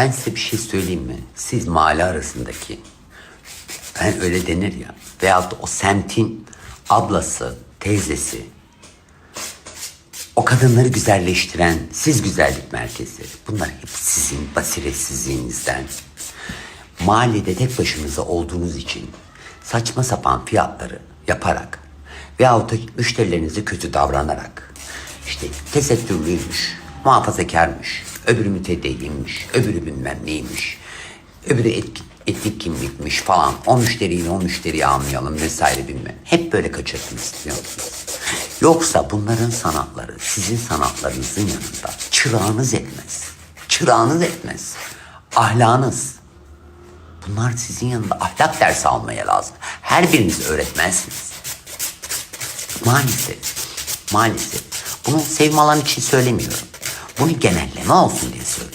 Ben size bir şey söyleyeyim mi? Siz mahalle arasındaki, ben öyle denir ya, veyahut da o semtin ablası, teyzesi, o kadınları güzelleştiren siz güzellik merkezleri. Bunlar hep sizin basiretsizliğinizden. Mahallede tek başınıza olduğunuz için saçma sapan fiyatları yaparak veyahut da müşterilerinize kötü davranarak işte tesettürlüymüş, muhafazakarmış, öbürü mütedeyyinmiş, öbürü bilmem neymiş, öbürü etki, etnik kimlikmiş falan. O müşteriyle o müşteriyi anlayalım vesaire bilmem. Hep böyle kaçırdınız biliyor musunuz? Yoksa bunların sanatları sizin sanatlarınızın yanında çırağınız etmez. Çırağınız etmez. Ahlakınız. Bunlar sizin yanında ahlak dersi almaya lazım. Her biriniz öğretmensiniz. Maalesef. Maalesef. Bunu sevim alan için söylemiyorum. Bunu genelleme olsun diye söylüyorum.